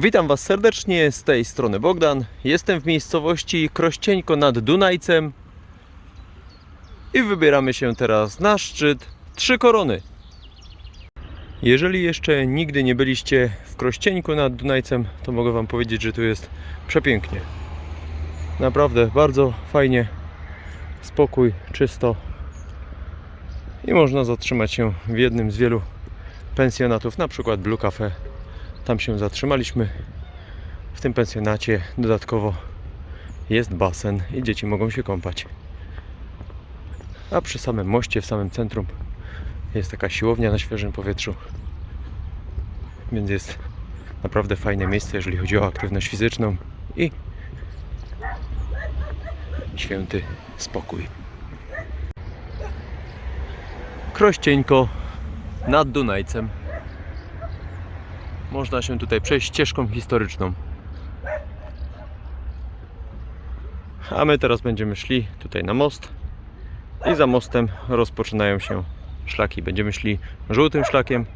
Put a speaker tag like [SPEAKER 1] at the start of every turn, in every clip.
[SPEAKER 1] Witam Was serdecznie, z tej strony Bogdan. Jestem w miejscowości Krościeńko nad Dunajcem i wybieramy się teraz na szczyt Trzy Korony. Jeżeli jeszcze nigdy nie byliście w Krościeńku nad Dunajcem, to mogę Wam powiedzieć, że tu jest przepięknie. Naprawdę bardzo fajnie, spokój, czysto i można zatrzymać się w jednym z wielu pensjonatów, na przykład Blue Cafe. Tam się zatrzymaliśmy. W tym pensjonacie dodatkowo jest basen i dzieci mogą się kąpać. A przy samym moście, w samym centrum jest taka siłownia na świeżym powietrzu. Więc jest naprawdę fajne miejsce, jeżeli chodzi o aktywność fizyczną i święty spokój. Krościeńko nad Dunajcem. Można się tutaj przejść ścieżką historyczną. A my teraz będziemy szli tutaj na most i za mostem rozpoczynają się szlaki. Będziemy szli żółtym szlakiem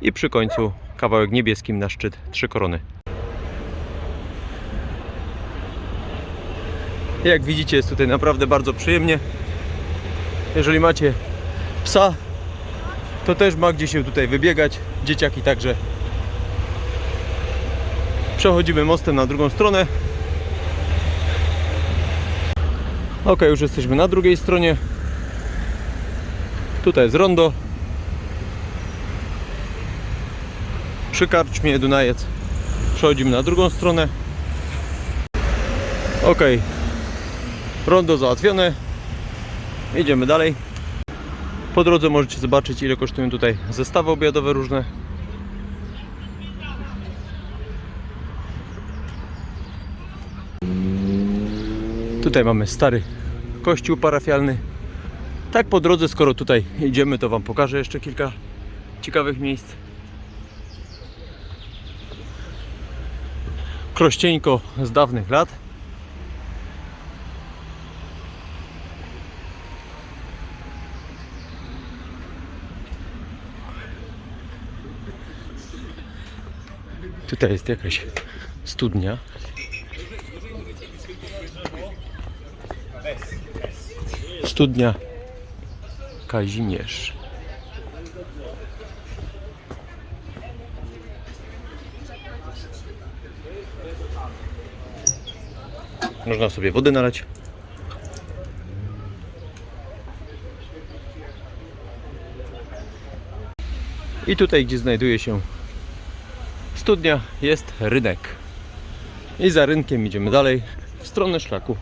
[SPEAKER 1] i przy końcu kawałek niebieskim na szczyt Trzy Korony. Jak widzicie jest tutaj naprawdę bardzo przyjemnie. Jeżeli macie psa, to też ma gdzie się tutaj wybiegać. Dzieciaki także. Przechodzimy mostem na drugą stronę. Ok, już jesteśmy na drugiej stronie. Tutaj jest rondo. Przy karczmie Dunajec. Przechodzimy na drugą stronę. Ok. Rondo załatwione. Idziemy dalej. Po drodze możecie zobaczyć ile kosztują tutaj zestawy obiadowe różne. Tutaj mamy stary kościół parafialny. Tak po drodze, skoro tutaj idziemy, to Wam pokażę jeszcze kilka ciekawych miejsc. Krościeńko z dawnych lat. Tutaj jest jakaś studnia. Studnia Kazimierz. Można sobie wody nalać. I tutaj, gdzie znajduje się studnia, jest rynek. I za rynkiem idziemy dalej w stronę szlaku.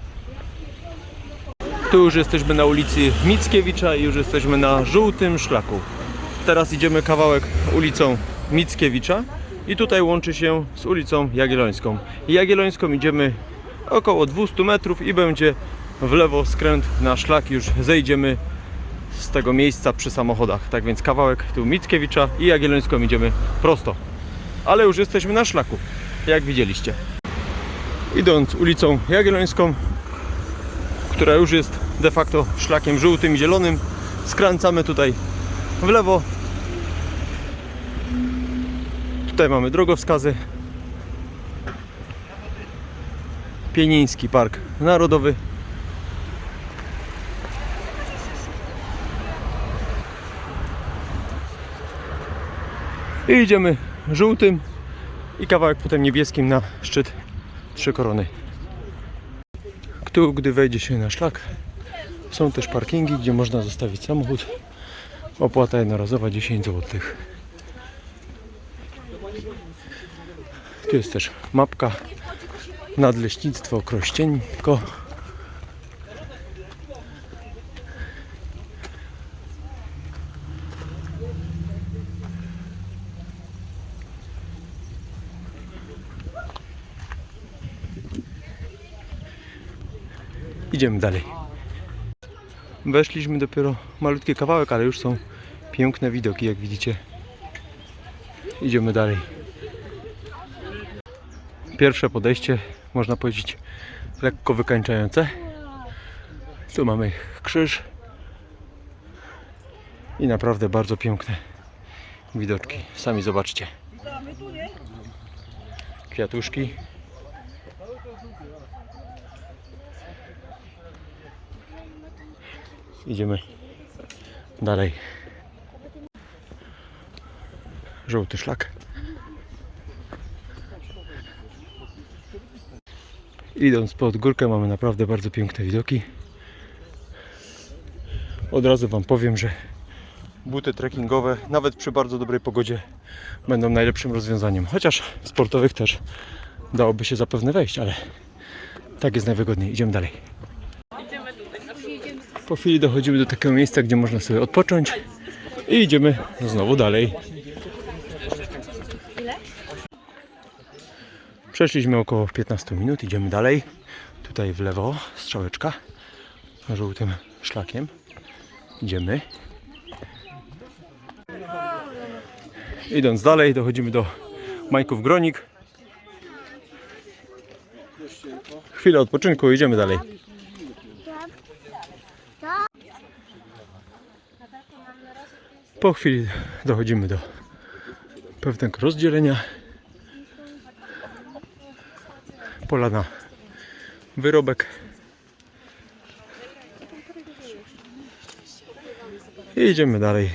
[SPEAKER 1] Tu już jesteśmy na ulicy Mickiewicza i już jesteśmy na żółtym szlaku. Teraz idziemy kawałek ulicą Mickiewicza i tutaj łączy się z ulicą Jagiellońską. Jagiellońską idziemy około 200 metrów i będzie w lewo skręt na szlak. Już zejdziemy z tego miejsca przy samochodach. Tak więc kawałek tu Mickiewicza i Jagiellońską idziemy prosto. Ale już jesteśmy na szlaku, jak widzieliście. Idąc ulicą Jagiellońską, która już jest de facto szlakiem żółtym i zielonym. Skręcamy tutaj w lewo. Tutaj mamy drogowskazy. Pieniński Park Narodowy. I idziemy żółtym i kawałek potem niebieskim na szczyt Trzy Korony. Tu, gdy wejdzie się na szlak, są też parkingi, gdzie można zostawić samochód. Opłata jednorazowa 10 zł. Tu jest też mapka Nadleśnictwo Krościeńko. Idziemy dalej. Weszliśmy dopiero malutki kawałek, ale już są piękne widoki, jak widzicie. Idziemy dalej. Pierwsze podejście, można powiedzieć, lekko wykańczające. Tu mamy krzyż i naprawdę bardzo piękne widoczki. Sami zobaczcie. kwiatuszki. Idziemy dalej. Żółty szlak. Idąc pod górkę mamy naprawdę bardzo piękne widoki. Od razu Wam powiem, że buty trekkingowe nawet przy bardzo dobrej pogodzie będą najlepszym rozwiązaniem. Chociaż sportowych też dałoby się zapewne wejść, ale tak jest najwygodniej. Idziemy dalej. Po chwili dochodzimy do takiego miejsca, gdzie można sobie odpocząć i idziemy znowu dalej. Przeszliśmy około 15 minut, idziemy dalej. Tutaj w lewo strzałeczka żółtym szlakiem. Idziemy. Idąc dalej, dochodzimy do Majków Gronik. Chwilę odpoczynku, idziemy dalej. Po chwili dochodzimy do pewnego rozdzielenia. Pola na wyrobek. I idziemy dalej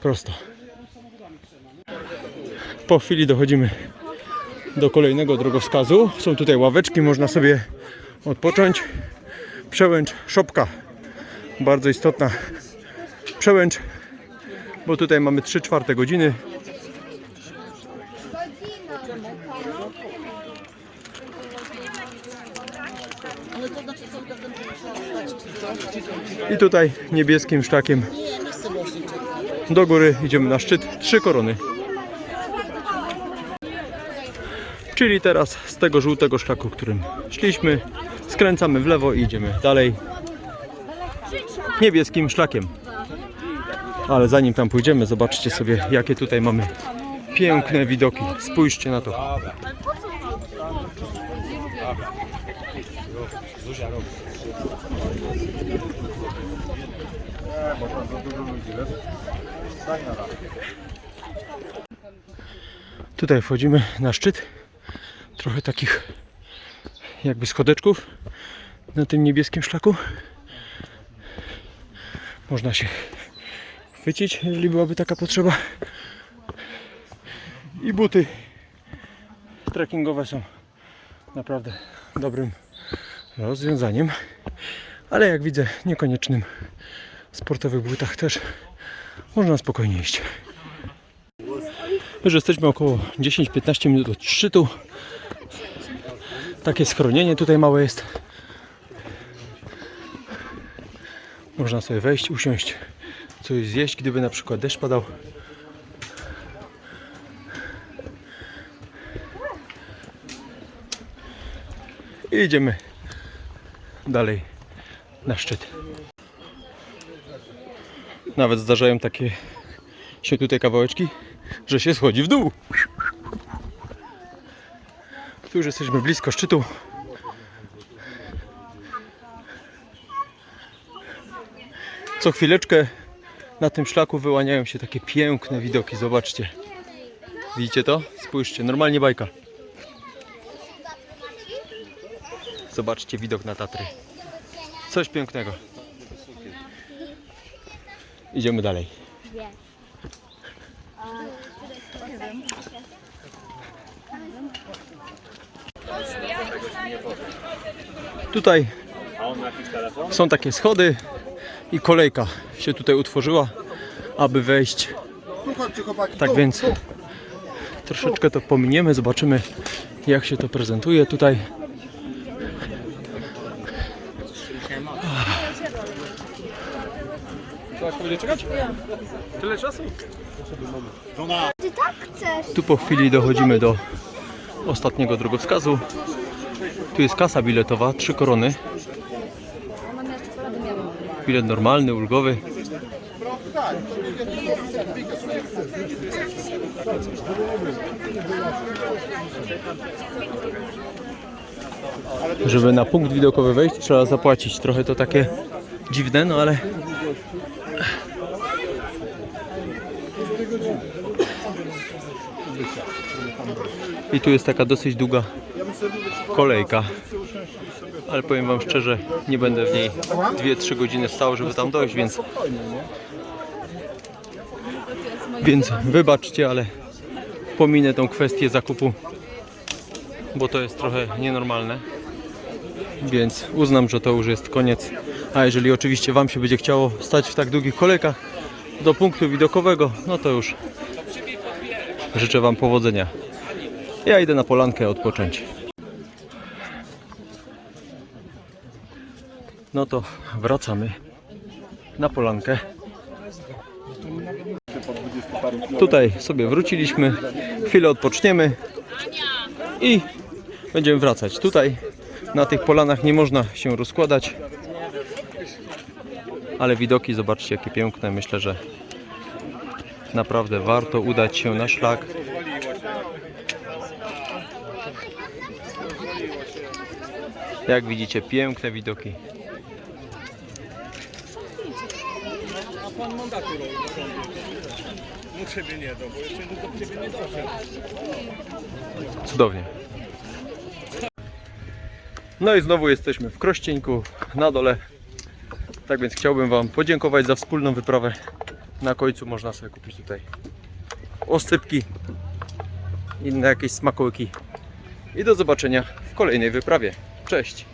[SPEAKER 1] prosto. Po chwili dochodzimy do kolejnego drogowskazu. Są tutaj ławeczki, można sobie odpocząć. Przełęcz Szopka. Bardzo istotna przełęcz, bo tutaj mamy 3 czwarte godziny. I tutaj niebieskim szlakiem do góry idziemy na szczyt Trzy Korony. Czyli teraz z tego żółtego szlaku, którym szliśmy, skręcamy w lewo i idziemy dalej niebieskim szlakiem. Ale zanim tam pójdziemy, zobaczcie sobie, jakie tutaj mamy piękne widoki. Spójrzcie na to. Tutaj wchodzimy na szczyt. Trochę takich jakby schodeczków na tym niebieskim szlaku. Można się chwycić, jeżeli byłaby taka potrzeba. I buty trekkingowe są naprawdę dobrym rozwiązaniem. Ale jak widzę, niekoniecznym w sportowych butach też można spokojnie iść. Już jesteśmy około 10-15 minut od szczytu. Takie schronienie tutaj małe jest. Można sobie wejść, usiąść, coś zjeść, gdyby na przykład deszcz padał. I idziemy dalej na szczyt. Nawet zdarzają takie się tutaj kawałeczki, że się schodzi w dół. Tu już jesteśmy blisko szczytu. Co chwileczkę na tym szlaku wyłaniają się takie piękne widoki. Zobaczcie. Widzicie to? Spójrzcie, normalnie bajka. Zobaczcie widok na Tatry. Coś pięknego. Idziemy dalej. Tutaj są takie schody i kolejka się tutaj utworzyła, aby wejść. Tak więc troszeczkę to pominiemy, zobaczymy jak się to prezentuje tutaj. Tyle czasu?
[SPEAKER 2] Tak?
[SPEAKER 1] Tu po chwili dochodzimy do ostatniego drogowskazu. Tu jest kasa biletowa, trzy korony. Bilet normalny, ulgowy. Żeby na punkt widokowy wejść, trzeba zapłacić. Trochę to takie dziwne, no ale I tu jest taka dosyć długa kolejka. Ale powiem Wam szczerze, nie będę w niej 2-3 godziny stał, żeby tam dojść, więc więc wybaczcie, ale pominę tą kwestię zakupu, bo to jest trochę nienormalne. Więc uznam, że to już jest koniec. A jeżeli oczywiście Wam się będzie chciało stać w tak długich kolejkach do punktu widokowego, no to już życzę Wam powodzenia. Ja idę na polankę odpocząć. No to wracamy na polankę. Tutaj sobie wróciliśmy, chwilę odpoczniemy i będziemy wracać. Tutaj na tych polanach nie można się rozkładać, ale widoki zobaczcie jakie piękne. Myślę, że naprawdę warto udać się na szlak. Jak widzicie, piękne widoki. Cudownie. No i znowu jesteśmy w Krościeńku na dole. Tak więc chciałbym Wam podziękować za wspólną wyprawę. Na końcu można sobie kupić tutaj osypki, inne jakieś smakołyki. I do zobaczenia w kolejnej wyprawie. Cześć!